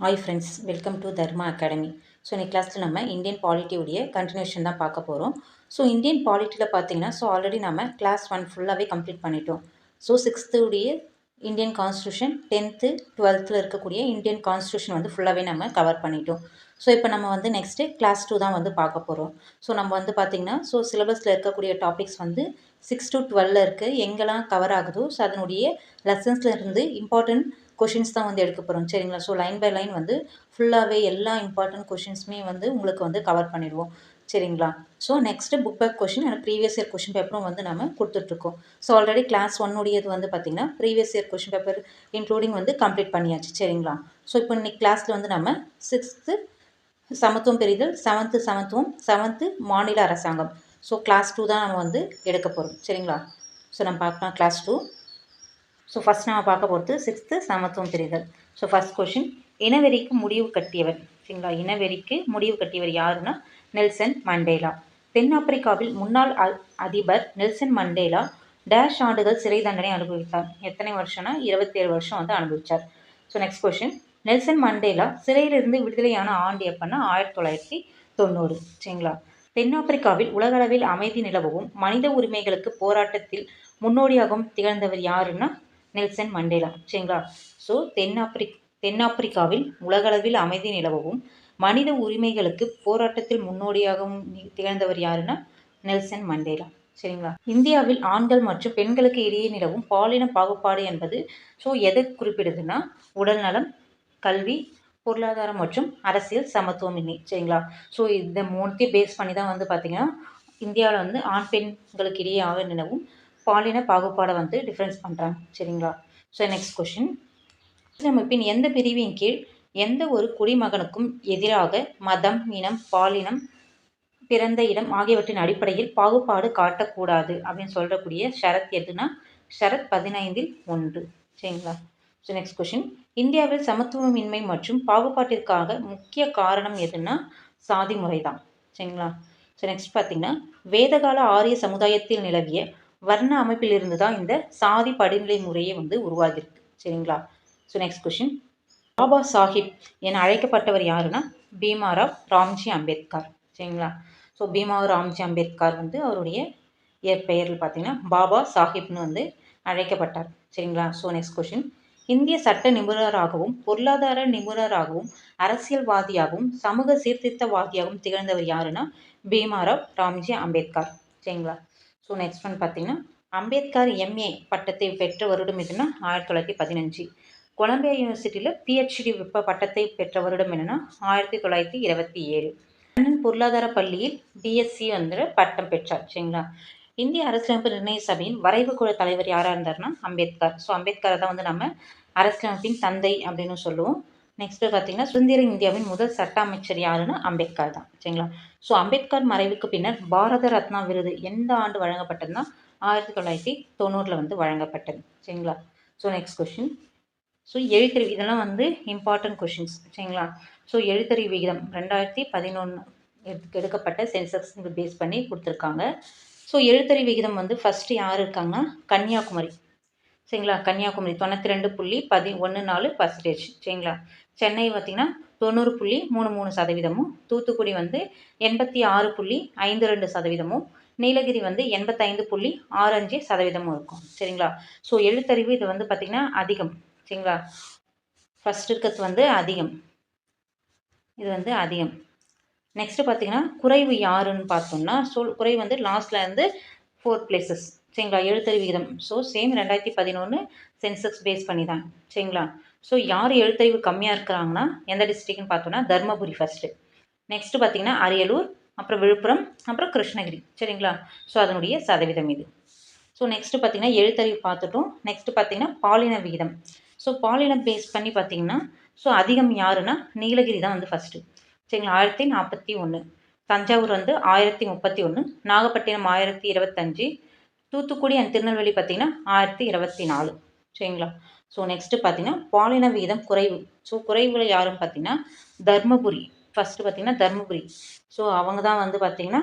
Hi friends welcome to Dharma academy so இன்னைக்கு கிளாஸில் நம்ம இந்தியன் பாலிட்டியுடைய கண்டினியூஷன் தான் பார்க்க போகிறோம் ஸோ இந்தியன் பாலிட்டியில் பார்த்தீங்கன்னா ஸோ ஆல்ரெடி நம்ம கிளாஸ் ஒன் ஃபுல்லாகவே கம்ப்ளீட் பண்ணிட்டோம். ஸோ சிக்ஸ்த்துடைய இந்தியன் கான்ஸ்டியூஷன் டென்த்து டுவெல்த்தில் இருக்கக்கூடிய இந்தியன் கான்ஸ்டியூஷன் வந்து ஃபுல்லாகவே நம்ம கவர் பண்ணிட்டோம். ஸோ இப்போ நம்ம வந்து நெக்ஸ்ட்டு கிளாஸ் டூ தான் வந்து பார்க்க போகிறோம் ஸோ நம்ம வந்து பார்த்திங்கன்னா ஸோ சிலபஸில் இருக்கக்கூடிய டாபிக்ஸ் வந்து சிக்ஸ் டு டுவெலில் இருக்குது எங்கெல்லாம் கவர் ஆகுதோ ஸோ அதனுடைய லெசன்ஸில் இருந்து இம்பார்ட்டன்ட் கொஷின்ஸ் தான் வந்து எடுக்க போகிறோம் சரிங்களா? ஸோ லைன் பை லைன் வந்து ஃபுல்லாகவே எல்லா இம்பார்ட்டன்ட் கொஷின்ஸுமே வந்து உங்களுக்கு வந்து கவர் பண்ணிடுவோம். சரிங்களா? So next book back question and previous year question பேப்பரும் வந்து நம்ம கொடுத்துட்ருக்கோம். ஸோ ஆல்ரெடி கிளாஸ் ஒன்னுடையது வந்து பார்த்திங்கன்னா previous year question paper including வந்து கம்ப்ளீட் பண்ணியாச்சு. சரிங்களா? ஸோ இப்போ இன்னைக்கு கிளாஸில் வந்து நம்ம சிக்ஸ்த்து சமத்துவம் பெரிதல் செவன்த்து சமத்துவம் செவன்த்து மாநில அரசாங்கம். ஸோ கிளாஸ் டூ தான் நம்ம வந்து எடுக்க போகிறோம் சரிங்களா? ஸோ நம்ம பார்க்கலாம். கிளாஸ் டூ ஸோ ஃபஸ்ட் நம்ம பார்க்க போகிறது சிக்ஸ்த்து சமத்துவம் தெரிதல். ஸோ ஃபஸ்ட் கொஷின் இனவெறிக்கு முடிவு கட்டியவர். சரிங்களா? இனவெறிக்கு முடிவு கட்டியவர் யாருன்னா? Nelson Mandela. தென்னாப்பிரிக்காவில் முன்னாள் அதிபர் நெல்சன் மண்டேலா டேஷ் ஆண்டுகள் சிறை தண்டனை அனுபவித்தார். எத்தனை வருஷம்னா? இருபத்தேழு வருஷம் வந்து அனுபவித்தார் so next question Nelson Mandela சிறையிலிருந்து விடுதலையான ஆண்டு எப்பன்னா? ஆயிரத்தி தொள்ளாயிரத்தி தொண்ணூறு. சரிங்களா? தென்னாப்பிரிக்காவில் உலகளவில் அமைதி நிலவவும் மனித உரிமைகளுக்கு போராட்டத்தில் முன்னோடியாகவும் திகழ்ந்தவர் யாருன்னா? Nelson Mandela. சரிங்களா? ஸோ தென்னாப்பிரி தென்னாப்பிரிக்காவில் உலகளவில் அமைதி நிலவவும் மனித உரிமைகளுக்கு போராட்டத்தில் முன்னோடியாகவும் திகழ்ந்தவர் யாருன்னா நெல்சன் மண்டேலா. சரிங்களா? இந்தியாவில் ஆண்கள் மற்றும் பெண்களுக்கு இடையே நிலவும் பாலின பாகுபாடு என்பது ஸோ எதை குறிப்பிடுதுன்னா உடல்நலம் கல்வி பொருளாதாரம் மற்றும் அரசியல் சமத்துவமின்மை. சரிங்களா? ஸோ இந்த மூணுத்தையும் பேஸ் பண்ணி தான் வந்து பார்த்திங்கன்னா இந்தியாவில் வந்து ஆண் பெண்களுக்கு இடையே ஆக நிலவும் பாலின பாகுபாடை வந்து டிஃப்ரென்ஸ் பண்ணுறாங்க சரிங்களா? ஸோ நெக்ஸ்ட் கொஷின் அமைப்பின் எந்த பிரிவின் கீழ் எந்த ஒரு குடிமகனுக்கும் எதிராக மதம் இனம் பாலினம் பிறந்த இடம் ஆகியவற்றின் அடிப்படையில் பாகுபாடு காட்டக்கூடாது அப்படின்னு சொல்லக்கூடிய ஷரத் எதுனா? ஷரத் பதினைந்தில் ஒன்று. சரிங்களா? ஸோ நெக்ஸ்ட் கொஷின் இந்தியாவில் சமத்துவமின்மை மற்றும் பாகுபாட்டிற்காக முக்கிய காரணம் எதுன்னா சாதி முறை தான் சரிங்களா? ஸோ நெக்ஸ்ட் பார்த்தீங்கன்னா வேதகால ஆரிய சமுதாயத்தில் நிலவிய வர்ண அமைப்பிலிருந்து தான் இந்த சாதி படிநிலை முறையே வந்து உருவாகிருக்கு சரிங்களா? So next question Baba Sahib என அழைக்கப்பட்டவர் யாருன்னா பீமாராவ் ராம்ஜி அம்பேத்கர். சரிங்களா? ஸோ பீமாவ் ராம்ஜி அம்பேத்கர் வந்து அவருடைய பெயரில் பார்த்தீங்கன்னா பாபா சாஹிப்னு வந்து அழைக்கப்பட்டார். சரிங்களா? ஸோ நெக்ஸ்ட் கொஷின் இந்திய சட்ட நிபுணராகவும் பொருளாதார நிபுணராகவும் அரசியல்வாதியாகவும் சமூக சீர்திருத்தவாதியாகவும் திகழ்ந்தவர் யாருன்னா பீமாராவ் ராம்ஜி அம்பேத்கர். சரிங்களா? ஸோ நெக்ஸ்ட் ஒன் பார்த்தீங்கன்னா அம்பேத்கர் எம்ஏ பட்டத்தை பெற்ற வருடம் எதுனா ஆயிரத்தி தொள்ளாயிரத்தி பதினஞ்சு. கொலம்பியா யூனிவர்சிட்டியில் பிஹெச்டி விப்ப பட்டத்தை பெற்ற வருடம் என்னென்னா ஆயிரத்தி தொள்ளாயிரத்தி இருபத்தி ஏழு. லண்டன் பொருளாதார பள்ளியில் பிஎஸ்சி வந்து பட்டம் பெற்றார் சரிங்களா? இந்திய அரசியலமைப்பு நிர்ணய சபையின் வரைவு குழு தலைவர் யாராக இருந்தார்னா அம்பேத்கர். ஸோ அம்பேத்கரை தான் வந்து நம்ம அரசியலமைப்பின் தந்தை அப்படின்னு சொல்லுவோம். நெக்ஸ்ட்டு பார்த்தீங்கன்னா சுதந்திர இந்தியாவின் முதல் சட்ட அமைச்சர் யாருன்னா அம்பேத்கர் தான். சரிங்களா? ஸோ அம்பேத்கர் மறைவுக்கு பின்னர் பாரத ரத்னா விருது எந்த ஆண்டு வழங்கப்பட்டதுன்னா ஆயிரத்தி தொள்ளாயிரத்தி தொண்ணூறில் வந்து வழங்கப்பட்டது. சரிங்களா? ஸோ நெக்ஸ்ட் கொஷின் ஸோ எழுத்தறிவு இதெல்லாம் வந்து இம்பார்ட்டன்ட் கொஷின்ஸ் சரிங்களா? ஸோ எழுத்தறிவு விகிதம் ரெண்டாயிரத்தி பதினொன்று எடுக்கப்பட்ட சென்சஸ் பேஸ் பண்ணி கொடுத்துருக்காங்க. ஸோ எழுத்தறி விகிதம் வந்து ஃபஸ்ட்டு யார் இருக்காங்கன்னா கன்னியாகுமரி. சரிங்களா? கன்னியாகுமரி தொண்ணூற்றி ரெண்டு புள்ளி பதி ஒன்று நாலு பர்சன்டேஜ் சரிங்களா? சென்னை பார்த்திங்கன்னா தொண்ணூறு புள்ளி மூணு மூணு சதவீதமும் தூத்துக்குடி வந்து எண்பத்தி ஆறு புள்ளி ஐந்து ரெண்டு சதவீதமும் நீலகிரி வந்து எண்பத்தைந்து புள்ளி ஆறு அஞ்சு சதவீதமும் இருக்கும். சரிங்களா? ஸோ எழுத்தறிவு இது வந்து பார்த்திங்கன்னா அதிகம். சரிங்களா? ஃபஸ்ட் இருக்கிறது வந்து அதிகம். இது வந்து அதிகம். நெக்ஸ்ட்டு பார்த்தீங்கன்னா குறைவு யாருன்னு பார்த்தோம்னா சொல் குறைவு வந்து லாஸ்ட்டில் இருந்து ஃபோர்த் பிளேசஸ் சரிங்களா? எழுத்தறிவு விகிதம். ஸோ சேம் ரெண்டாயிரத்தி பதினொன்று சென்செக்ஸ் பேஸ் பண்ணி தான் சரிங்களா? ஸோ யார் எழுத்தறிவு கம்மியாக இருக்கிறாங்கன்னா எந்த டிஸ்ட்ரிக்ட்னு பார்த்தோன்னா தருமபுரி ஃபஸ்ட்டு நெக்ஸ்ட்டு பார்த்தீங்கன்னா அரியலூர் அப்புறம் விழுப்புரம் அப்புறம் கிருஷ்ணகிரி. சரிங்களா? ஸோ அதனுடைய சதவீதம் இது. ஸோ நெக்ஸ்ட்டு பார்த்தீங்கன்னா எழுத்தறிவு பார்த்துட்டோம் நெக்ஸ்ட்டு பார்த்தீங்கன்னா பாலின விகிதம். ஸோ பாலினம் பேஸ் பண்ணி பார்த்தீங்கன்னா ஸோ அதிகம் யாருன்னா நீலகிரி தான் வந்து ஃபஸ்ட்டு சரிங்களா? ஆயிரத்தி நாற்பத்தி ஒன்று தஞ்சாவூர் வந்து ஆயிரத்தி முப்பத்தி ஒன்று நாகப்பட்டினம் ஆயிரத்தி இருபத்தஞ்சி. தூத்துக்குடி அண்ட் திருநெல்வேலி பார்த்திங்கன்னா ஆயிரத்தி இருபத்தி நாலு. சரிங்களா? ஸோ நெக்ஸ்ட்டு பார்த்தீங்கன்னா பாலின விகிதம் குறைவு. ஸோ குறைவில் யாருன்னு பார்த்தீங்கன்னா தர்மபுரி. ஃபஸ்ட்டு பார்த்தீங்கன்னா தர்மபுரி. ஸோ அவங்க தான் வந்து பார்த்திங்கன்னா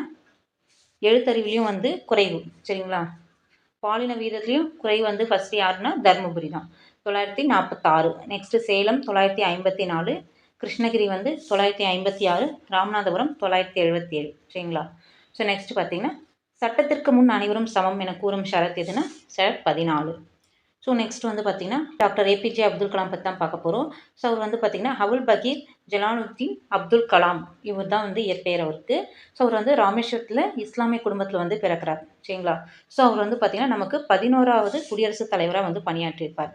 எழுத்தறிவுலேயும் வந்து குறைவு. சரிங்களா? பாலின வீதத்துலேயும் குறைவு வந்து ஃபஸ்ட்டு யாருன்னா தர்மபுரி தான். தொள்ளாயிரத்தி நாற்பத்தாறு நெக்ஸ்ட்டு சேலம் தொள்ளாயிரத்தி ஐம்பத்தி நாலு. கிருஷ்ணகிரி வந்து தொள்ளாயிரத்தி ஐம்பத்தி ஆறு. ராமநாதபுரம் தொள்ளாயிரத்தி எழுபத்தி ஏழு. சரிங்களா? ஸோ நெக்ஸ்ட் பார்த்தீங்கன்னா சட்டத்திற்கு முன் அனைவரும் சமம் என கூறும் ஷரத் எதுனா ஷரத் பதினாலு. ஸோ நெக்ஸ்ட் வந்து பார்த்திங்கன்னா டாக்டர் ஏபிஜே அப்துல் கலாம் பற்றி தான் பார்க்க போகிறோம் ஸோ அவர் வந்து பார்த்திங்கன்னா ஹவுல் பகீர் ஜலாலுத்தீன் அப்துல் கலாம் இவர் தான் வந்து இயற்பெயர் அவருக்கு. ஸோ அவர் வந்து ராமேஸ்வரத்தில் இஸ்லாமிய குடும்பத்தில் வந்து பிறக்கிறார். சரிங்களா? ஸோ அவர் வந்து பார்த்திங்கன்னா நமக்கு பதினோராவது குடியரசுத் தலைவராக வந்து பணியாற்றியிருப்பார்.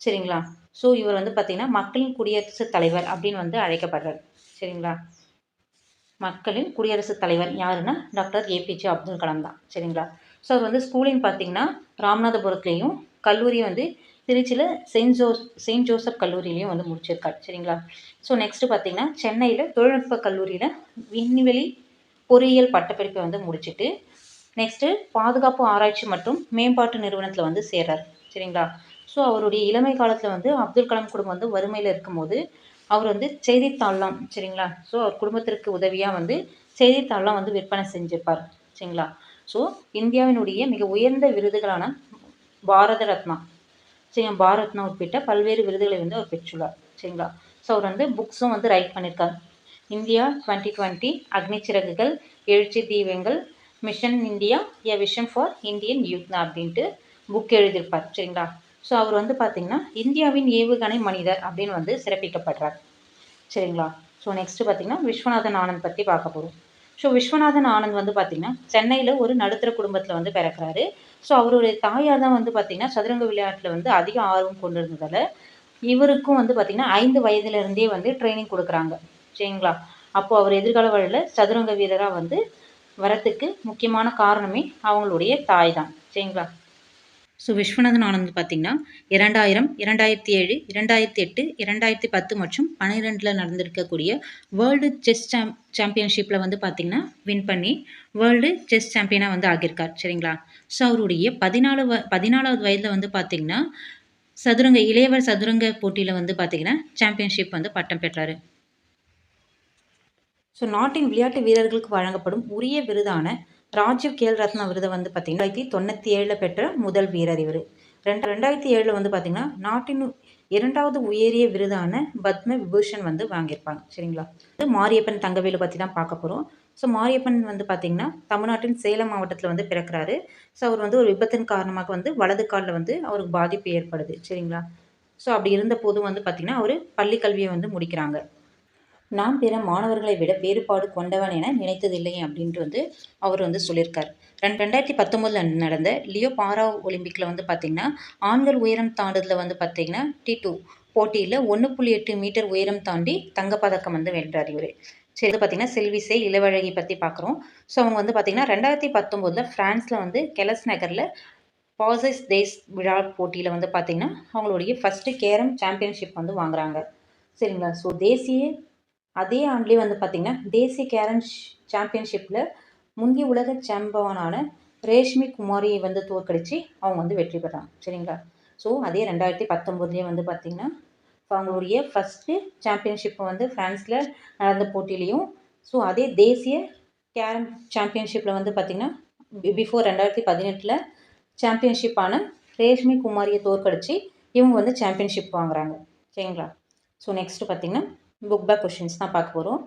சரிங்களா? ஸோ இவர் வந்து பார்த்திங்கன்னா மக்களின் குடியரசுத் தலைவர் அப்படின்னு வந்து அழைக்கப்படுறார். சரிங்களா? மக்களின் குடியரசுத் தலைவர் யாருன்னா டாக்டர் ஏபிஜே அப்துல் கலாம் தான். சரிங்களா? ஸோ அவர் வந்து ஸ்கூலிங் பார்த்திங்கன்னா ராமநாதபுரத்துலேயும் கல்லூரி வந்து திருச்சியில் செயின்ட் ஜோஸ் செயின்ட் ஜோசப் கல்லூரியிலையும் வந்து முடிச்சிருக்காரு. சரிங்களா? ஸோ நெக்ஸ்ட்டு பார்த்தீங்கன்னா சென்னையில் தொழில்நுட்ப கல்லூரியில் விண்வெளி பொறியியல் பட்டப்படிப்பை வந்து முடிச்சுட்டு நெக்ஸ்ட்டு பாதுகாப்பு ஆராய்ச்சி மற்றும் மேம்பாட்டு நிறுவனத்தில் வந்து சேர்றார். சரிங்களா? ஸோ அவருடைய இளமை காலத்தில் வந்து அப்துல் கலாம் குடும்பம் வந்து வறுமையில் இருக்கும்போது அவர் வந்து செய்தித்தாள்லாம் சரிங்களா? ஸோ அவர் குடும்பத்திற்கு உதவியாக வந்து செய்தித்தாள்லாம் வந்து விற்பனை செஞ்சிருப்பார். சரிங்களா? ஸோ இந்தியாவினுடைய மிக உயர்ந்த விருதுகளான பாரத ரத்னா சரிங்க பாரத்னா உட்பட்ட பல்வேறு விருதுகளை வந்து அவர் பெற்றுள்ளார். சரிங்களா? ஸோ அவர் வந்து புக்ஸும் வந்து ரைட் பண்ணியிருக்கார் India twenty twenty Agni Siragugal Ezhuchi Theebangal mission India a vision for Indian யூத்னா அப்படின்ட்டு புக் எழுதியிருப்பார். சரிங்களா? ஸோ அவர் வந்து பார்த்திங்கன்னா இந்தியாவின் ஏவுகணை மனிதர் அப்படின்னு வந்து சிறப்பிக்கப்படுறார். சரிங்களா? ஸோ நெக்ஸ்ட்டு பார்த்திங்கன்னா விஸ்வநாதன் ஆனந்த் பற்றி பார்க்க போகிறோம் ஸோ விஸ்வநாதன் ஆனந்த் வந்து பார்த்திங்கன்னா சென்னையில் ஒரு நடுத்தர குடும்பத்தில் வந்து பிறக்கிறாரு. ஸோ அவருடைய தாயார் தான் வந்து பார்த்திங்கன்னா சதுரங்க விளையாட்டில் வந்து அதிக ஆர்வம் கொண்டு இருந்ததால் இவருக்கும் வந்து பார்த்திங்கன்னா ஐந்து வயதுலேருந்தே வந்து ட்ரைனிங் கொடுக்குறாங்க. சரிங்களா? அப்போது அவர் எதிர்கால வழியில் சதுரங்க வீரராக வந்து வரத்துக்கு முக்கியமான காரணமே அவங்களுடைய தாய் தான். சரிங்களா? ஸோ விஸ்வநாதன் ஆனந்த் பார்த்திங்கன்னா இரண்டாயிரம் இரண்டாயிரத்தி ஏழு இரண்டாயிரத்தி எட்டு இரண்டாயிரத்தி பத்து மற்றும் பன்னிரெண்டில் நடந்திருக்கக்கூடிய வேர்ல்டு செஸ் சாம் சாம்பியன்ஷிப்பில் வந்து பார்த்திங்கன்னா வின் பண்ணி வேர்ல்டு செஸ் சாம்பியனாக வந்து ஆகியிருக்கார். சரிங்களா? ஸோ அவருடைய பதினாலு வ பதினாலாவது வயதில் வந்து பார்த்திங்கன்னா சதுரங்க இளையவர் சதுரங்க போட்டியில் வந்து பார்த்திங்கன்னா சாம்பியன்ஷிப் வந்து பட்டம் பெற்றார். ஸோ நாட்டின் விளையாட்டு வீரர்களுக்கு வழங்கப்படும் உரிய விருதான ராஜீவ் கேல் ரத்னா விருதை வந்து பார்த்திங்கன்னா ரெண்டாயிரத்தி தொண்ணூற்றி ஏழில் பெற்ற முதல் வீரர் இவர் ரெண்டு ரெண்டாயிரத்தி ஏழில் வந்து பார்த்திங்கன்னா நாட்டின் இரண்டாவது உயரிய விருதான பத்ம விபூஷன் வந்து வாங்கியிருப்பாங்க. சரிங்களா? இது மாரியப்பன் தங்கவேலு பற்றி தான் பார்க்க போகிறோம் ஸோ மாரியப்பன் வந்து பார்த்திங்கன்னா தமிழ்நாட்டின் சேலம் மாவட்டத்தில் வந்து பிறக்கிறாரு. ஸோ அவர் வந்து ஒரு விபத்தின் காரணமாக வந்து வலது காலில் வந்து அவருக்கு பாதிப்பு ஏற்படுது. சரிங்களா? ஸோ அப்படி இருந்த போதும் வந்து பார்த்திங்கன்னா அவர் பள்ளி கல்வியை வந்து முடிக்கிறாங்க. நான் பிற மாணவர்களை விட வேறுபாடு கொண்டவன் என நினைத்ததில்லை அப்படின்ட்டு வந்து அவர் வந்து சொல்லியிருக்கார். ரெண்டு ரெண்டாயிரத்தி பத்தொம்போதில் நடந்த லியோ பாரா ஒலிம்பிக்கில் வந்து பார்த்திங்கன்னா ஆண்கள் உயரம் தாண்டுதலில் வந்து பார்த்திங்கன்னா டி டூ போட்டியில் ஒன்று புள்ளி எட்டு மீட்டர் உயரம் தாண்டி தங்கப்பதக்கம் வந்து வென்றார் இவர். சரி இது பார்த்திங்கன்னா செல்விசை இளவழகி பற்றி பார்க்குறோம் ஸோ அவங்க வந்து பார்த்திங்கன்னா ரெண்டாயிரத்தி பத்தொம்போதில் ஃப்ரான்ஸில் வந்து கெலஸ் நகரில் பாசஸ் தேஸ் விழா போட்டியில் வந்து பார்த்திங்கன்னா அவங்களுடைய ஃபஸ்ட்டு கேரம் சாம்பியன்ஷிப் வந்து வாங்குறாங்க. சரிங்களா? ஸோ தேசிய அதே ஆண்டுலேயே வந்து பார்த்திங்கன்னா தேசிய கேரம் சாம்பியன்ஷிப்பில் முந்தைய உலக சாம்பவனான ரேஷ்மி குமாரியை வந்து தோற்கடித்து அவங்க வந்து வெற்றி பெறாங்க சரிங்களா? ஸோ அதே ரெண்டாயிரத்தி பத்தொம்போதுலேயே வந்து பார்த்திங்கன்னா அவங்களுடைய ஃபஸ்ட்டு சாம்பியன்ஷிப்பை வந்து ஃப்ரான்ஸில் நடந்த போட்டியிலையும் ஸோ அதே தேசிய கேரம் சாம்பியன்ஷிப்பில் வந்து பார்த்திங்கன்னா பிஃபோர் ரெண்டாயிரத்தி பதினெட்டில் சாம்பியன்ஷிப்பான ரேஷ்மி குமாரியை தோற்கடித்து இவங்க வந்து சாம்பியன்ஷிப் வாங்குறாங்க. சரிங்களா? ஸோ நெக்ஸ்ட்டு பார்த்திங்கன்னா புக் பேக் கொஷின்ஸ் தான் பார்க்க போகிறோம்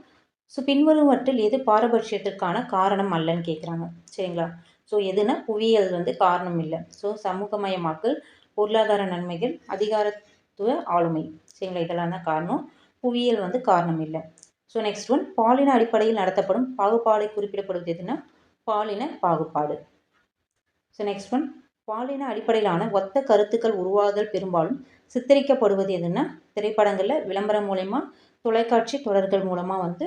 ஸோ பின்வருவற்றில் எது பாரபட்சத்திற்கான காரணம் அல்லன்னு கேட்குறாங்க சரிங்களா? ஸோ எதுனா புவியியல் வந்து காரணம் இல்லை. ஸோ சமூகமயமாக்கல் பொருளாதார நன்மைகள் அதிகாரத்துவ ஆளுமை. சரிங்களா? இதெல்லாம் தான் காரணம். புவியியல் வந்து காரணம் இல்லை. ஸோ நெக்ஸ்ட் ஒன் பாலின அடிப்படையில் நடத்தப்படும் பாகுபாடை குறிப்பிடப்படுவது எதுனா பாலின பாகுபாடு. ஸோ நெக்ஸ்ட் ஒன் பாலின அடிப்படையிலான ஒத்த கருத்துக்கள் உருவாதல் பெரும்பாலும் சித்தரிக்கப்படுவது எதுன்னா திரைப்படங்களில் விளம்பரம் மூலயமா தொலைக்காட்சி தொடர்கள் மூலமாக வந்து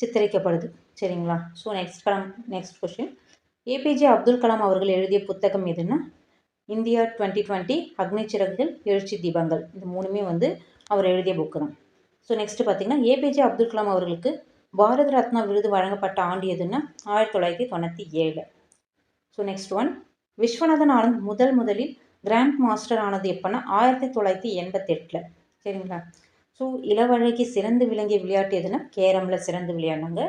சித்தரிக்கப்படுது. சரிங்களா? So next Kalam next question APJ Abdul Kalam அவர்கள் எழுதிய புத்தகம் எதுன்னா India twenty twenty Agni Siragugal எழுச்சி தீபங்கள். இது மூணுமே வந்து அவர் எழுதிய புக்கு தான். ஸோ நெக்ஸ்ட்டு பார்த்தீங்கன்னா ஏபிஜே அப்துல் கலாம் அவர்களுக்கு பாரத ரத்னா விருது வழங்கப்பட்ட ஆண்டு எதுன்னா ஆயிரத்தி தொள்ளாயிரத்தி தொண்ணூற்றி ஏழு. So next one Viswanathan Anand முதல் முதலில் கிராண்ட் மாஸ்டர் ஆனது எப்போன்னா ஆயிரத்தி தொள்ளாயிரத்தி எண்பத்தெட்டில். சரிங்களா? ஸோ இளவழகி சிறந்து விளங்கிய விளையாட்டு எதுனா? கேரமில் சிறந்து விளையாடினாங்க.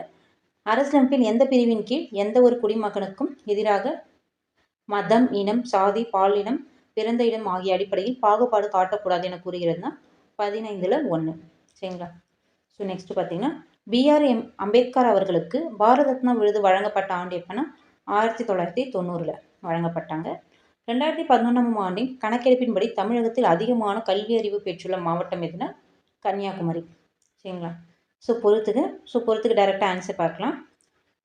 அரசியலமைப்பின் எந்த பிரிவின் கீழ் எந்த ஒரு குடிமகனுக்கும் எதிராக மதம் இனம் சாதி பாலினம் பிறந்த இடம் ஆகிய அடிப்படையில் பாகுபாடு காட்டக்கூடாது என கூறுகிறதுனா பதினைந்தில் ஒன்று சரிங்களா? ஸோ நெக்ஸ்ட் பார்த்தீங்கன்னா பிஆர் எம் அம்பேத்கர் அவர்களுக்கு பாரத ரத்னா விருது வழங்கப்பட்ட ஆண்டு எப்போனா? ஆயிரத்தி தொள்ளாயிரத்தி தொண்ணூறில் வழங்கப்பட்டாங்க. ரெண்டாயிரத்தி பதினொன்றாம் ஆண்டின் கணக்கெடுப்பின்படி தமிழகத்தில் அதிகமான கல்வி அறிவு பெற்றுள்ள மாவட்டம் எதுனா? கன்னியாகுமரி. சரிங்களா? ஸோ பொறுத்துக்கு ஸோ பொறுத்துக்கு டைரெக்டாக ஆன்சர் பார்க்கலாம்.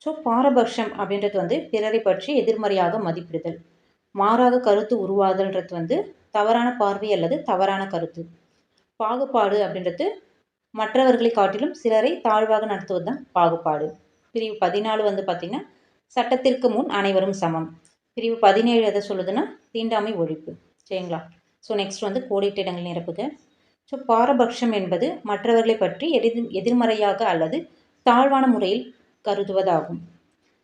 ஸோ பாரபட்சம் அப்படின்றது வந்து பிறரை பற்றி எதிர்மறையாக மதிப்பிடுதல். மாறாக கருத்து உருவாதல்ன்றது வந்து தவறான பார்வை அல்லது தவறான கருத்து. பாகுபாடு அப்படின்றது மற்றவர்களை காட்டிலும் சிலரை தாழ்வாக நடத்துவது தான் பாகுபாடு. பிரிவு பதினாலு வந்து பார்த்திங்கன்னா சட்டத்திற்கு முன் அனைவரும் சமம். பிரிவு பதினேழு எதை சொல்லுதுன்னா தீண்டாமை ஒழிப்பு. சரிங்களா? ஸோ நெக்ஸ்ட் வந்து கோடிட்ட இடங்கள் நிரப்புக. ஸோ பாரபட்சம் என்பது மற்றவர்களை பற்றி எதிர் எதிர்மறையாக அல்லது தாழ்வான முறையில் கருதுவதாகும்.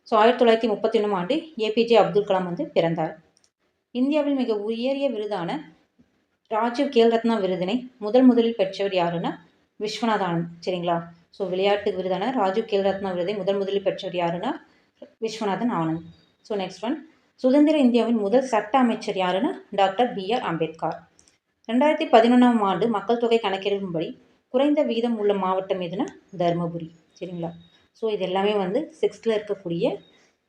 ஸோ ஆயிரத்தி தொள்ளாயிரத்தி முப்பத்தி ஒன்றாம் ஆண்டு ஏபிஜே அப்துல் கலாம் வந்து பிறந்தார். இந்தியாவில் மிக உயரிய விருதான ராஜீவ் கேல் ரத்னா விருதினை முதல் முதலில் பெற்றவர் யாருன்னா விஸ்வநாத ஆனந்த் சரிங்களா? ஸோ விளையாட்டு விருதான ராஜீவ் கேல் ரத்னா விருதை முதல் முதலில் பெற்றவர் யாருன்னா Viswanathan Anand. So next one சுதந்திர இந்தியாவின் முதல் சட்ட அமைச்சர் யாருன்னா டாக்டர் பி ஆர் அம்பேத்கர். ரெண்டாயிரத்தி பதினொன்றாம் ஆண்டு மக்கள் தொகை கணக்கெடுப்பின்படி குறைந்த வீதம் உள்ள மாவட்டம் எதுனா தருமபுரி சரிங்களா? ஸோ இது எல்லாமே வந்து சிக்ஸ்த்தில் இருக்கக்கூடிய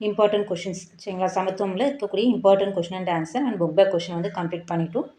இம்பார்ட்டன்ட் கொஷின்ஸ் சரிங்களா? சமத்துவமில் இருக்கக்கூடிய important question and answer and book back question வந்து கம்ப்ளீட் பண்ணிவிட்டோம்